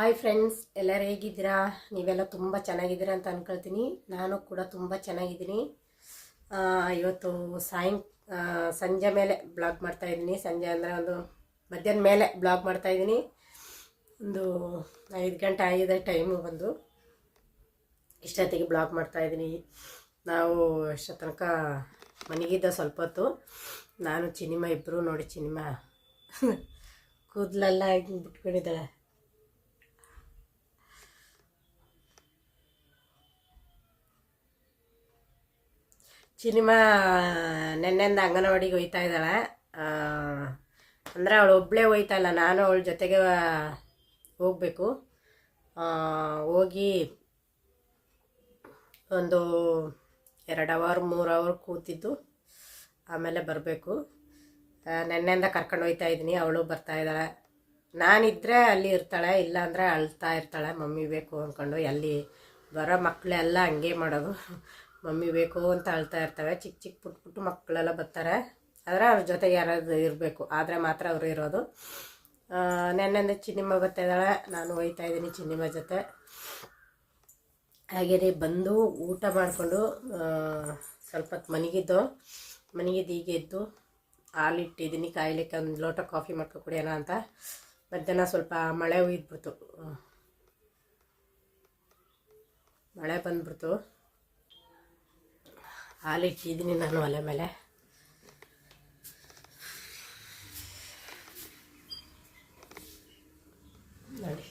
Hi friends ಎಲ್ಲರೂ ಹೇಗಿದ್ದೀರಾ? ನೀವೆಲ್ಲ ತುಂಬ ಚೆನ್ನಾಗಿದ್ದೀರಾ ಅಂತ ಅಂದ್ಕೊಳ್ತೀನಿ ನಾನು ಕೂಡ ತುಂಬ ಚೆನ್ನಾಗಿದ್ದೀನಿ. ಇವತ್ತು ಸಾಯಂ ಸಂಜೆ ಮೇಲೆ ಬ್ಲಾಗ್ ಮಾಡ್ತಾಯಿದ್ದೀನಿ ಸಂಜೆ ಅಂದರೆ ಒಂದು ಮಧ್ಯಾಹ್ನ ಮೇಲೆ ಬ್ಲಾಗ್ ಮಾಡ್ತಾಯಿದ್ದೀನಿ ಒಂದು ಐದು ಗಂಟೆ ಆಗಿದೆ ಟೈಮು ಬಂದು. ಇಷ್ಟೊತ್ತಿಗೆ ಬ್ಲಾಗ್ ಮಾಡ್ತಾಯಿದ್ದೀನಿ ನಾವು ಎಷ್ಟೋ ತನಕ ಮನೆಗಿದ್ದ ಸ್ವಲ್ಪ ಹೊತ್ತು. ನಾನು ಚಿನಿಮಾ ಇಬ್ಬರು ನೋಡಿ ಚಿನಿಮಾ ಕೂದಲೆಲ್ಲ ಹಿಂಗೆ ಬಿಟ್ಕೊಂಡಿದ್ದಾಳೆ ಚಿನಿಮಾ ನೆನ್ನೆಂದ ಅಂಗನವಾಡಿಗೆ ಹೋಯ್ತಾ ಇದ್ದಾಳೆ. ಅಂದರೆ ಅವಳು ಒಬ್ಬಳೇ ಹೋಯ್ತಾ ಇಲ್ಲ, ನಾನು ಅವಳ ಜೊತೆಗೆ ಹೋಗಬೇಕು. ಹೋಗಿ ಒಂದು ಎರಡು ಅವರ್ ಮೂರು ಅವರ್ ಕೂತಿದ್ದು, ಆಮೇಲೆ ಬರಬೇಕು. ನೆನ್ನೆಯಿಂದ ಕರ್ಕೊಂಡು ಹೋಗ್ತಾ ಇದ್ದೀನಿ, ಅವಳು ಬರ್ತಾ ಇದ್ದಾಳೆ. ನಾನಿದ್ದರೆ ಅಲ್ಲಿ ಇರ್ತಾಳೆ, ಇಲ್ಲಾಂದರೆ ಅಳ್ತಾ ಇರ್ತಾಳೆ, ಮಮ್ಮಿ ಬೇಕು ಅಂದ್ಕೊಂಡು ಎಲ್ಲಿ ಬರೋ ಮಕ್ಕಳೆಲ್ಲ ಹಂಗೆ ಮಾಡೋದು. ಮಮ್ಮಿ ಬೇಕು ಅಂತ ಅಳ್ತಾ ಇರ್ತವೆ. ಚಿಕ್ಕ ಚಿಕ್ಕ ಪುಟ್ ಪುಟ್ಟ ಮಕ್ಕಳೆಲ್ಲ ಬರ್ತಾರೆ. ಆದರೆ ಅವ್ರ ಜೊತೆ ಯಾರಾದ್ರು ಇರಬೇಕು. ಆದರೆ ಮಾತ್ರ ಅವರು ಇರೋದು. ನೆನ್ನೆಂದ ಚಿನ್ನಿಮ್ಮ ಬರ್ತಾ ಇದ್ದಾಳೆ. ನಾನು ಹೋಯ್ತಾ ಇದ್ದೀನಿ ಚಿನ್ನಿಮ್ಮ ಜೊತೆ. ಹಾಗೆಯೇ ಬಂದು ಊಟ ಮಾಡಿಕೊಂಡು ಸ್ವಲ್ಪ ಹೊತ್ತು ಮನೆಗಿದ್ದು. ಮನೆಗಿದ್ದು ಈಗ ಎದ್ದು ಹಾಲಿಟ್ಟಿದ್ದೀನಿ. ಕಾಯಲಿಕ್ಕೆ ಒಂದು ಲೋಟ ಕಾಫಿ ಮಾಡ್ಕೊ ಕುಡಿಯೋಣ ಅಂತ. ಮಧ್ಯಾಹ್ನ ಸ್ವಲ್ಪ ಮಳೆ ಹುಯ್ದ್ಬಿಡ್ತು ಮಳೆ ಬಂದ್ಬಿಡ್ತು. ಹಾಲಿಟ್ಟಿದ್ದೀನಿ ನಾನು ಒಲೆ ಮೇಲೆ. ನೋಡಿ.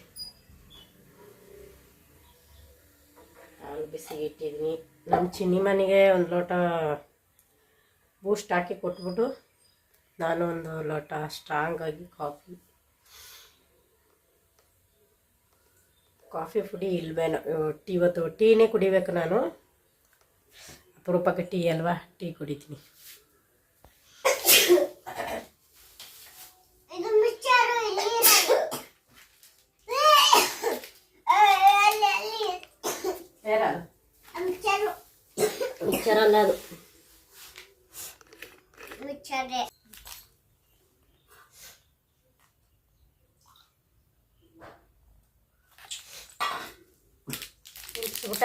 ಹಾಲು ಬಿಸಿಗೆ ಇಟ್ಟಿದ್ದೀನಿ. ನಮ್ಮ ಚಿನ್ನಿ ಮನೆಗೆ ಒಂದು ಲೋಟ ಬೂಸ್ಟ್ ಹಾಕಿ ಕೊಟ್ಬಿಟ್ಟು ನಾನು ಒಂದು ಲೋಟ ಸ್ಟ್ರಾಂಗ್ ಆಗಿ ಕಾಫಿ. ಕಾಫಿ ಪುಡಿ ಇಲ್ವೇನೋ, ಟೀ ಇವತ್ತು ಟೀನೇ ಕುಡಿಬೇಕು ನಾನು. ಅಪರೂಪಕ್ಕೆ ಟೀ ಅಲ್ವಾ? ಟೀ ಕುಡಿತೀನಿ. ಇದು ಮಿಕ್ಸರು ಇಲ್ಲಿ ಇರೋದು. ಅಲ್ಲಿ, ಅಲ್ಲಿ. ಮಿಕ್ಸರು ಮಿಕ್ಸರ್ ಅಲ್ಲ ಅದು ಮಿಕ್ಸರೇ. ಊಟ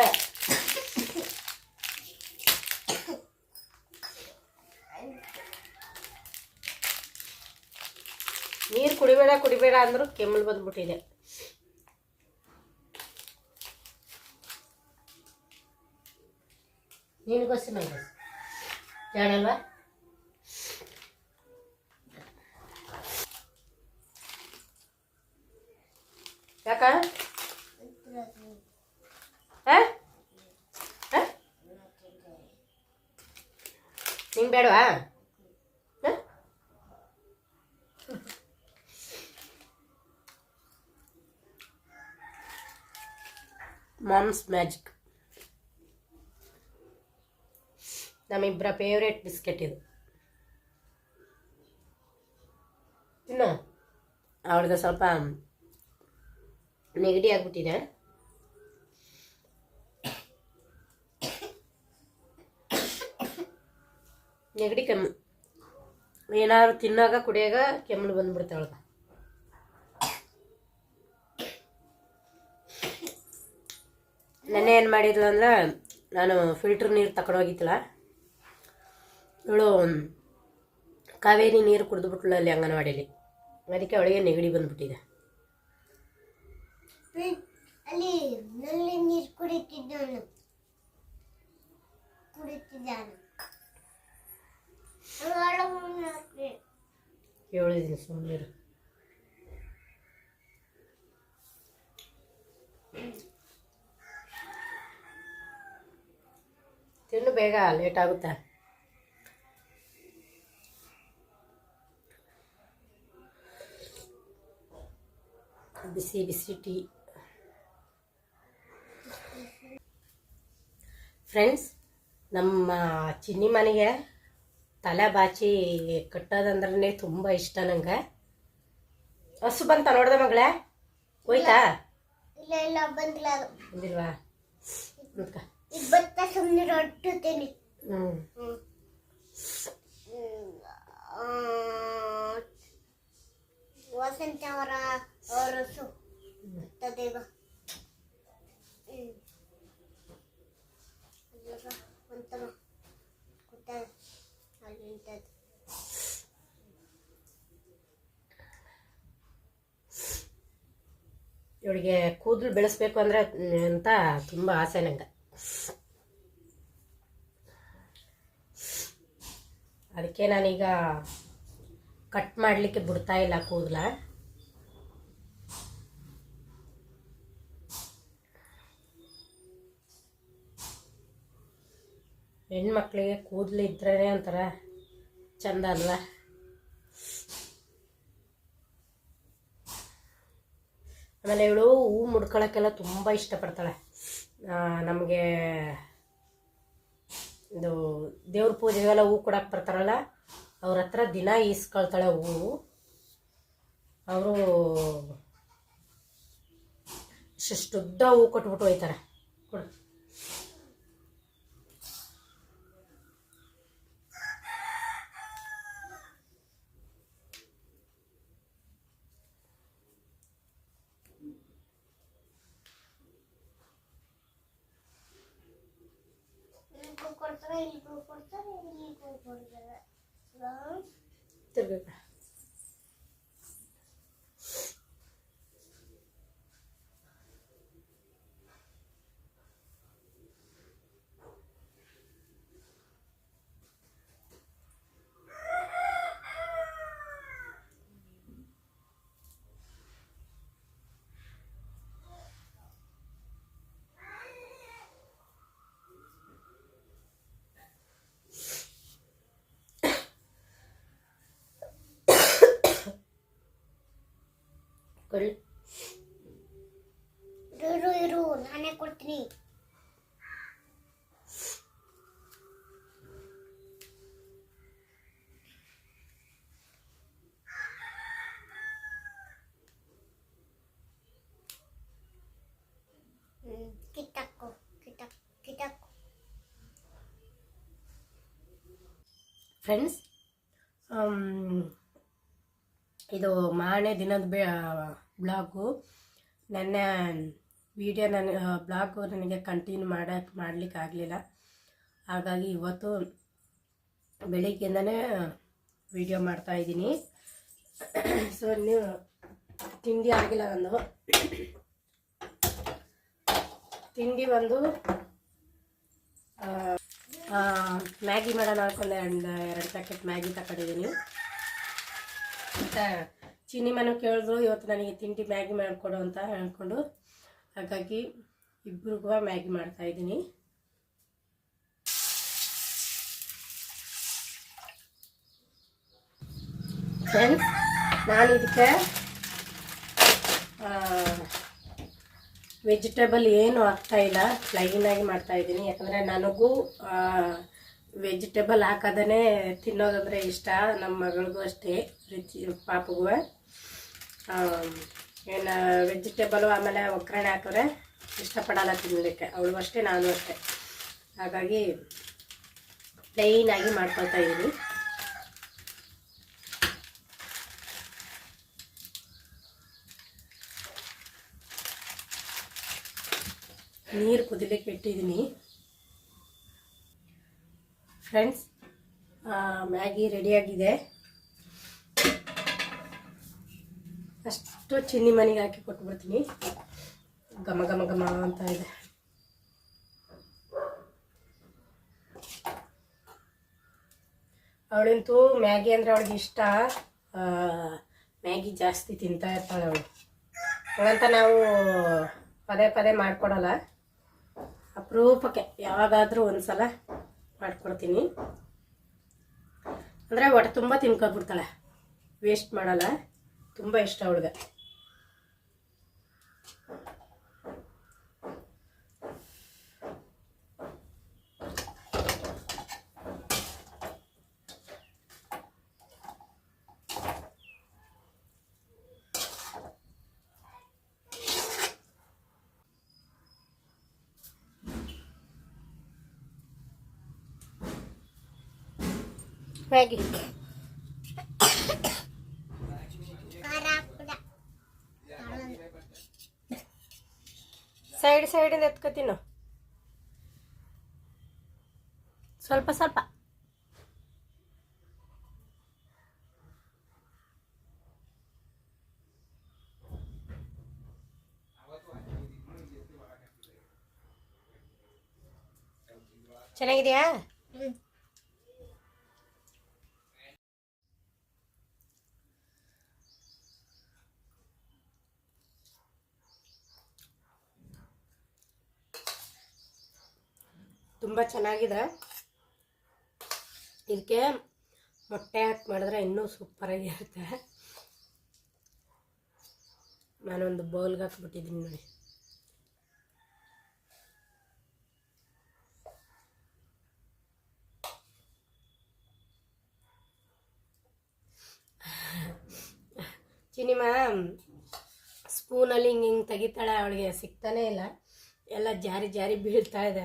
ನೀರು ಕುಡಿಬೇಡ ಕುಡಿಬೇಡ ಕೆಮ್ಮಲು ಬಂದ್ಬಿಟ್ಟಿದೆ. ನಿನಗೋಸ್ಕರ ನನಗೋಸ್ಕರ ಹೇಳಲ್ವಾ ಯಾಕ? ನಿಂಗೆ ಬೇಡವಾ? ಮಾಮ್ಸ್ ಮ್ಯಾಜಿಕ್ ನಮ್ಮಿಬ್ಬರ ಫೇವ್ರೇಟ್ ಬಿಸ್ಕೆಟ್ ಇದು ಇನ್ನು ಅವಳದು ಸ್ವಲ್ಪ ನೆಗಡಿ ಆಗ್ಬಿಟ್ಟಿದೆ ನೆಗಡಿ ಕೆಮ್ಮು ಏನಾದ್ರು ತಿನ್ನಾಗ ಕುಡಿಯಾಗ ಕೆಮ್ಮು ಬಂದ್ಬಿಡುತ್ತೆ ನೆನ್ನೆ ಏನು ಮಾಡಿದ್ಲು ಅಂದ್ರೆ ನಾನು ಫಿಲ್ಟ್ರ್ ನೀರು ತಗೊಂಡೋಗಿತ್ತಲ್ಲ ಇವಳು ಕಾವೇರಿ ನೀರು ಕುಡಿದ್ಬಿಟ್ಲು ಅಲ್ಲಿ ಅಂಗನವಾಡಿಯಲ್ಲಿ ಅದಕ್ಕೆ ಅವಳಿಗೆ ನೆಗಡಿ ಬಂದ್ಬಿಟ್ಟಿದೆ. ಹೇಳಿದ್ದೀನಿ ಸುಮ್ಮನೆ ತಿನ್ನು ಬೇಗ ಲೇಟ್ ಆಗುತ್ತೆ. ಬಿಸಿ ಬಿಸಿ ಟೀ. ಫ್ರೆಂಡ್ಸ್ ನಮ್ಮ ಚಿನ್ನಿ ಮನೆಗೆ ತಲೆ ಬಾಚಿ ಕಟ್ಟೋದಂದ್ರೆ ತುಂಬ ಇಷ್ಟ ನಂಗೆ. ಹಸು ಬಂತ ನೋಡ್ದೆ ಮಗಳೇ? ಹೋಯ್ತಾ? ಇಲ್ಲ ಇಲ್ಲ ಬಂದಿಲ್ಲ ಬಂದಿಲ್ವಾ? ಅಂದ್ಕ ಈಗ ಬತ್ತ ಸುಮ್ಮನೆ. ಹ್ಮ್. ಆ, ವಸಂತ ಅವರ ಅವರ ಸು. ಬರ್ತದೆ ಈಗ ಹ್ಮ್. ಇವಾಗ ಅಲ್ಲಿ ನಿಂತದ್ದು. ಇವಳಿಗೆ ಕೂದಲು ಬೆಳೆಸ್ಬೇಕು ಅಂದರೆ ಅಂತ ತುಂಬ ಆಸೆ ನಂಗೆ. ಅದಕ್ಕೆ ನಾನೀಗ ಕಟ್ ಮಾಡಲಿಕ್ಕೆ ಬಿಡ್ತಾ ಇಲ್ಲ ಕೂದಲ. ಹೆಣ್ಮಕ್ಳಿಗೆ ಕೂದಲು ಇದ್ರೇ ಒಂಥರ ಚಂದ ಅಲ್ಲ ಆಮೇಲೆ ಇವಳು ಹೂ ಮುಡ್ಕೊಳಕ್ಕೆಲ್ಲ ತುಂಬ ಇಷ್ಟಪಡ್ತಾಳೆ. ನಮಗೆ ಇದು ದೇವ್ರ ಪೂಜೆಗೆಲ್ಲ ಹೂ ಕೊಡಕ್ಕೆ ಬರ್ತಾರಲ್ಲ, ಅವ್ರ ಹತ್ರ ದಿನ ಈಸ್ಕೊಳ್ತಾಳೆ ಹೂವು ಅವರು ಇಷ್ಟು ಹೂ ಕೊಟ್ಬಿಟ್ಟು ಹೋಯ್ತಾರೆ. ಕೊಡಿ ಇರು ಇರು ಇರು ನಾನೇ ಕೊಡ್ತೀನಿ ಹ್ಮ್ ಕಿತ್ತಾಕು ಕಿತ್ತಾಕ್ ಕಿತ್ತಾಕು ಫ್ರೆಂಡ್ಸ್ ಇದು ಮಾರನೇ ದಿನದ ಬ್ಲಾಗು. ನನ್ನ ವಿಡಿಯೋ ನನ್ನ ಬ್ಲಾಗು ನನಗೆ ಕಂಟಿನ್ಯೂ ಮಾಡಕ್ಕೆ ಮಾಡಲಿಕ್ಕೆ ಆಗಲಿಲ್ಲ. ಹಾಗಾಗಿ ಇವತ್ತು ಬೆಳಿಗ್ಗೆಯಿಂದನೇ ವಿಡಿಯೋ ಮಾಡ್ತಾ ಇದ್ದೀನಿ. ಸೊ ನೀವು ತಿಂಡಿ ಆಗಿಲ್ಲ ನಂದು ತಿಂಡಿ ಬಂದು ಮ್ಯಾಗಿ ಮಾಡೋಣ ಅನ್ಕೊಂಡೆ. ಎರಡು ಎರಡು ಪ್ಯಾಕೆಟ್ ಮ್ಯಾಗಿ ತಗೊಂಡಿದ್ದೀನಿ ಮತ್ತು ಚಿನ್ನಿ ಮನೆ ಕೇಳಿದ್ರು, ಇವತ್ತು ನನಗೆ ತಿಂಡಿ ಮ್ಯಾಗಿ ಮಾಡಿಕೊಡು ಅಂತ ಹೇಳ್ಕೊಂಡು, ಹಾಗಾಗಿ ಇಬ್ರಿಗೂ ಮ್ಯಾಗಿ ಮಾಡ್ತಾ ಇದ್ದೀನಿ. ಫ್ರೆಂಡ್ಸ್ ನಾನು ಇದಕ್ಕೆ ವೆಜಿಟೇಬಲ್ ಏನು ಆಗ್ತಾಯಿಲ್ಲ ಪ್ಲೈನಾಗಿ ಮಾಡ್ತಾ ಇದ್ದೀನಿ. ಯಾಕಂದರೆ ನನಗೂ ವೆಜಿಟೇಬಲ್ ಹಾಕೋದೇ ತಿನ್ನೋದಂದರೆ ಇಷ್ಟ ನಮ್ಮ ಮಗಳಿಗೂ ಅಷ್ಟೇ ರುಚಿ ಪಾಪಗೂ. ಏನು ವೆಜಿಟೇಬಲು ಆಮೇಲೆ ಒಗ್ಗರಣೆ ಹಾಕಿದ್ರೆ ಇಷ್ಟಪಡಲ್ಲ ತಿನ್ನಲಿಕ್ಕೆ ಅವಳು ಅಷ್ಟೇ, ನಾನು ಅಷ್ಟೇ. ಹಾಗಾಗಿ ಪ್ಲೈನಾಗಿ ಮಾಡ್ಕೊಳ್ತಾ ಇದ್ದೀನಿ. ನೀರು ಕುದಿಲಿಕ್ಕೆ ಇಟ್ಟಿದ್ದೀನಿ. ಫ್ರೆಂಡ್ಸ್. ಮ್ಯಾಗಿ ರೆಡಿಯಾಗಿದೆ ಅಷ್ಟು ಚಿನ್ನಿ ಮನೆಗೆ ಹಾಕಿ ಕೊಟ್ಬಿಡ್ತೀನಿ. ಘಮ ಘಮ ಘಮ ಅಂತ ಇದೆ. ಅವಳಂತೂ ಮ್ಯಾಗಿ ಅಂದರೆ ಅವಳಿಗೆ ಇಷ್ಟ. ಮ್ಯಾಗಿ ಜಾಸ್ತಿ ತಿಂತಾ ಇರ್ತಾಳೆ ಅವಳು. ಅವಳಂತ ನಾವು ಪದೇ ಪದೇ ಮಾಡಿಕೊಡಲ್ಲ. ಅಪರೂಪಕ್ಕೆ ಯಾವಾಗಾದರೂ ಒಂದು ಸಲ ಮಾಡಿಕೊಡ್ತೀನಿ. ಅಂದರೆ ಹೊಟ್ಟೆ ತುಂಬ ತಿನ್ಕೊಬಿಡ್ತಾಳೆ ವೇಸ್ಟ್ ಮಾಡಲ್ಲ. ತುಂಬ ಇಷ್ಟ ಅವಳಿಗೆ. ಹಾಕ್ಬಿಡ ಸೈಡ್ ಸೈಡಿಂದ ಎತ್ಕೋತೀನು ಸ್ವಲ್ಪ ಸ್ವಲ್ಪ. ಚೆನ್ನಾಗಿದೆಯಾ? ತುಂಬ ಚೆನ್ನಾಗಿದೆ. ಇದಕ್ಕೆ ಮೊಟ್ಟೆ ಹಾಕಿ ಮಾಡಿದ್ರೆ ಇನ್ನೂ ಸೂಪರಾಗಿರುತ್ತೆ ನಾನೊಂದು ಬೌಲ್ಗೆ ಹಾಕ್ಬಿಟ್ಟಿದ್ದೀನಿ ನೋಡಿ. ಚಿನಿಮಾ ಸ್ಪೂನಲ್ಲಿ ಹಿಂಗೆ ಹಿಂಗೆ ತೆಗಿತಾಳೆ, ಅವಳಿಗೆ ಸಿಗ್ತಾನೇ ಇಲ್ಲ. ಎಲ್ಲ ಜಾರಿ ಜಾರಿ ಬೀಳ್ತಾ ಇದೆ.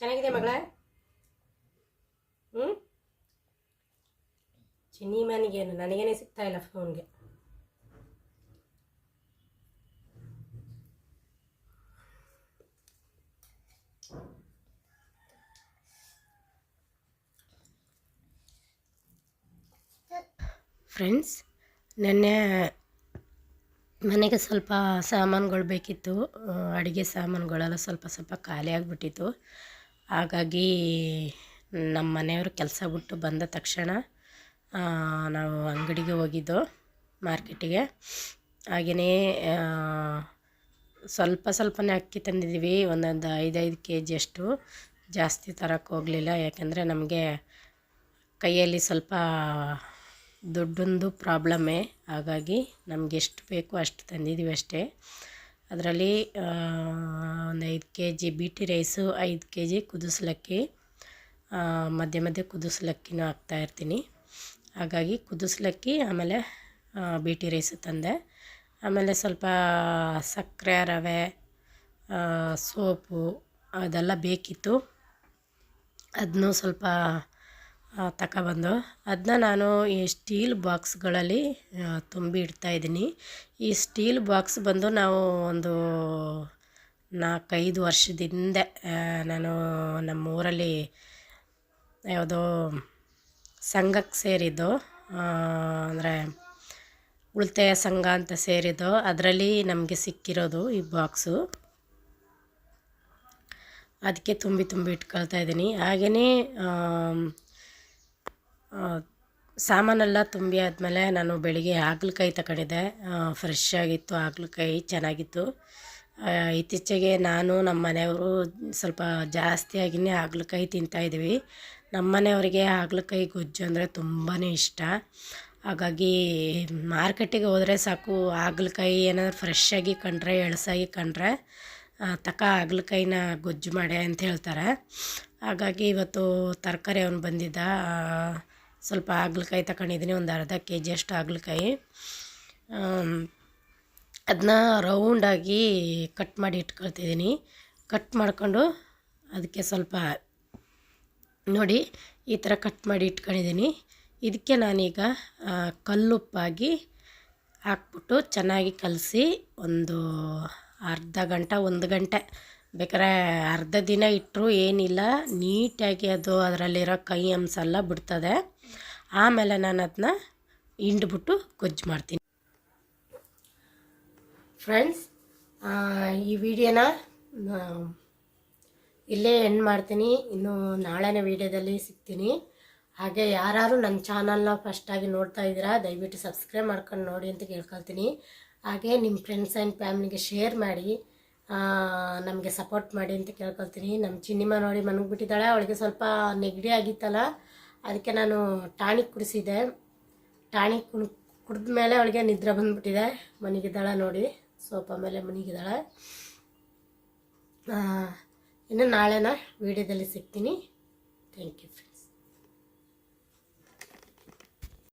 ಚೆನ್ನಾಗಿದೆ ಮಗಳ? ಹ್ಞೂ ಚಿನ್ನಿಮನಿಗೇನು ನನಗೇನೆ ಸಿಗ್ತಾ ಇಲ್ಲ ಫೋನ್ಗೆ. ಫ್ರೆಂಡ್ಸ್ ನೆನ್ನೆ ಮನೆಗೆ ಸ್ವಲ್ಪ ಸಾಮಾನುಗಳು ಬೇಕಿತ್ತು. ಅಡುಗೆ ಸಾಮಾನುಗಳೆಲ್ಲ ಸ್ವಲ್ಪ ಸ್ವಲ್ಪ ಖಾಲಿ ಆಗಿಬಿಟ್ಟಿತ್ತು. ಹಾಗಾಗಿ ನಮ್ಮ ಮನೆಯವರು ಕೆಲಸ ಬಿಟ್ಟು ಬಂದ ತಕ್ಷಣ ನಾವು ಅಂಗಡಿಗೆ ಹೋಗಿದ್ದು ಮಾರ್ಕೆಟಿಗೆ. ಹಾಗೆಯೇ ಸ್ವಲ್ಪ ಸ್ವಲ್ಪನೇ ಅಕ್ಕಿ ತಂದಿದ್ದೀವಿ, ಒಂದೊಂದು ಐದೈದು ಕೆ ಜಿಯಷ್ಟು ಜಾಸ್ತಿ ತರಕ್ಕೆ ಹೋಗಲಿಲ್ಲ, ಯಾಕೆಂದರೆ ನಮಗೆ ಕೈಯಲ್ಲಿ ಸ್ವಲ್ಪ ದುಡ್ಡೊಂದು ಪ್ರಾಬ್ಲಮ್ಮೇ. ಹಾಗಾಗಿ ನಮಗೆಷ್ಟು ಬೇಕೋ ಅಷ್ಟು ತಂದಿದ್ದೀವಿ ಅಷ್ಟೇ. ಅದರಲ್ಲಿ ಒಂದು ಐದು K G B T rice, ಐದು ಕೆ ಜಿ ಕುದಿಸ್ಲಕ್ಕಿ ಮಧ್ಯೆ ಮಧ್ಯೆ ಕುದಿಸ್ಲಕ್ಕಿನೂ ಹಾಕ್ತಾಯಿರ್ತೀನಿ ಹಾಗಾಗಿ ಕುದಿಸ್ಲಕ್ಕಿ, ಆಮೇಲೆ ಬಿ ಟಿ ರೈಸು ತಂದೆ. ಆಮೇಲೆ ಸ್ವಲ್ಪ ಸಕ್ಕರೆ, ರವೆ ಸೋಪು, ಅದೆಲ್ಲ ಬೇಕಿತ್ತು. ಅದನ್ನೂ ಸ್ವಲ್ಪ ತಗೊಬಂದು ಅದನ್ನ ನಾನು ಈ ಸ್ಟೀಲ್ ಬಾಕ್ಸ್ಗಳಲ್ಲಿ ತುಂಬಿ ಇಡ್ತಾಯಿದ್ದೀನಿ ಈ ಸ್ಟೀಲ್ ಬಾಕ್ಸ್ ಬಂದು ನಾವು ಒಂದು ನಾಲ್ಕೈದು ವರ್ಷದಿಂದ ಹಿಂದೆ ನಾನು ನಮ್ಮ ಊರಲ್ಲಿ ಯಾವುದೋ ಸಂಘಕ್ಕೆ ಸೇರಿದ್ದು. ಅಂದರೆ ಉಳಿತಾಯ ಸಂಘ ಅಂತ ಸೇರಿದ್ದು. ಅದರಲ್ಲಿ ನಮಗೆ ಸಿಕ್ಕಿರೋದು ಈ ಬಾಕ್ಸು. ಅದಕ್ಕೆ ತುಂಬಿ ತುಂಬಿ ಇಟ್ಕೊಳ್ತಾ ಇದ್ದೀನಿ. ಹಾಗೆಯೇ ಸಾಮಾನೆಲ್ಲ ತುಂಬಿ ಆದಮೇಲೆ ನಾನು ಬೆಳಿಗ್ಗೆ ಹಾಗಲಕಾಯಿ ತಗೊಂಡಿದ್ದೆ. ಫ್ರೆಶ್ ಆಗಿತ್ತು, ಹಾಗಲಕಾಯಿ ಚೆನ್ನಾಗಿತ್ತು. ಇತ್ತೀಚೆಗೆ ನಾನು ನಮ್ಮ ಮನೆಯವರು ಸ್ವಲ್ಪ ಜಾಸ್ತಿಯಾಗಿನೇ ಹಾಗಲಕಾಯಿ ತಿಂತಾಯಿದ್ದೀವಿ ನಮ್ಮ ಮನೆಯವರಿಗೆ ಹಾಗಲಕಾಯಿ ಗೊಜ್ಜು ಅಂದರೆ ತುಂಬಾ ಇಷ್ಟ. ಹಾಗಾಗಿ ಮಾರ್ಕೆಟಿಗೆ ಹೋದರೆ ಸಾಕು, ಹಾಗಲಕಾಯಿ ಏನಾದರೂ ಫ್ರೆಶ್ ಆಗಿ ಕಂಡ್ರೆ, ಎಳಸಾಗಿ ಕಂಡ್ರೆ ತಕ ಹಾಗಲಕಾಯಿನ ಗೊಜ್ಜು ಮಾಡೆ ಅಂತ ಹೇಳ್ತಾರೆ. ಹಾಗಾಗಿ ಇವತ್ತು ತರಕಾರಿ ಅವನು ಬಂದಿದ್ದ. ಸ್ವಲ್ಪ ಹಾಗಲಕಾಯಿ ತಗೊಂಡಿದ್ದೀನಿ ಒಂದು ಅರ್ಧ ಕೆ ಜಿಯಷ್ಟು ಹಾಗಲಕಾಯಿ. ಅದನ್ನ ರೌಂಡಾಗಿ ಕಟ್ ಮಾಡಿ ಇಟ್ಕೊಳ್ತಿದ್ದೀನಿ. ಕಟ್ ಮಾಡ್ಕೊಂಡು ಅದಕ್ಕೆ ಸ್ವಲ್ಪ ನೋಡಿ ಈ ಥರ ಕಟ್ ಮಾಡಿ ಇಟ್ಕೊಂಡಿದ್ದೀನಿ. ಇದಕ್ಕೆ ನಾನೀಗ ಕಲ್ಲುಪ್ಪಾಗಿ ಹಾಕ್ಬಿಟ್ಟು ಚೆನ್ನಾಗಿ ಕಲಸಿ ಒಂದು ಅರ್ಧ ಗಂಟೆ, ಒಂದು ಗಂಟೆ. ಬೇಕಾದ್ರೆ ಅರ್ಧ ದಿನ ಇಟ್ಟರು ಏನಿಲ್ಲ, ನೀಟಾಗಿ ಅದು ಅದರಲ್ಲಿರೋ ಕೈ ಅಂಶ ಎಲ್ಲ ಬಿಡ್ತದೆ. ಆಮೇಲೆ ನಾನು ಅದನ್ನ ಹಿಂಡ್ಬಿಟ್ಟು ಗೊಜ್ಜು ಮಾಡ್ತೀನಿ. ಫ್ರೆಂಡ್ಸ್ ಈ ವಿಡಿಯೋನ ಇಲ್ಲೇ ಎಂಡ್ ಮಾಡ್ತೀನಿ. ಇನ್ನು ನಾಳೆನೇ ವಿಡಿಯೋದಲ್ಲಿ ಸಿಗ್ತೀನಿ. ಹಾಗೆ ಯಾರು ನನ್ನ ಚಾನಲ್ನ ಫಸ್ಟಾಗಿ ನೋಡ್ತಾ ಇದ್ದೀರಾ, ದಯವಿಟ್ಟು ಸಬ್ಸ್ಕ್ರೈಬ್ ಮಾಡ್ಕೊಂಡು ನೋಡಿ ಅಂತ ಕೇಳ್ಕೊಳ್ತೀನಿ. ಹಾಗೆ ನಿಮ್ಮ ಫ್ರೆಂಡ್ಸ್ ಆ್ಯಂಡ್ ಫ್ಯಾಮ್ಲಿಗೆ ಶೇರ್ ಮಾಡಿ ನಮಗೆ ಸಪೋರ್ಟ್ ಮಾಡಿ ಅಂತ ಕೇಳ್ಕೊಳ್ತೀನಿ. ನಮ್ಮ ಚಿನ್ನಿಮ ನೋಡಿ ಮನಗ್ಬಿಟ್ಟಿದ್ದಾಳೆ. ಅವಳಿಗೆ ಸ್ವಲ್ಪ ನೆಗಡಿ ಆಗಿತ್ತಲ್ಲ ಅದಕ್ಕೆ ನಾನು ಟಾನಿಕ್ ಕುಡಿಸಿದ್ದೆ. ಟಾನಿಕ್ ಕುಡ್ ಕುಡಿದ ಮೇಲೆ ಅವಳಿಗೆ ನಿದ್ರೆ ಬಂದ್ಬಿಟ್ಟಿದೆ. ಮನೆಗಿದ್ದಾಳೆ ನೋಡಿ ಸೋಪ ಮೇಲೆ ಮನೆಗಿದ್ದಾಳೆ. ಇನ್ನು ನಾಳೆನ ವೀಡಿಯೋದಲ್ಲಿ ಸಿಗ್ತೀನಿ. Thank you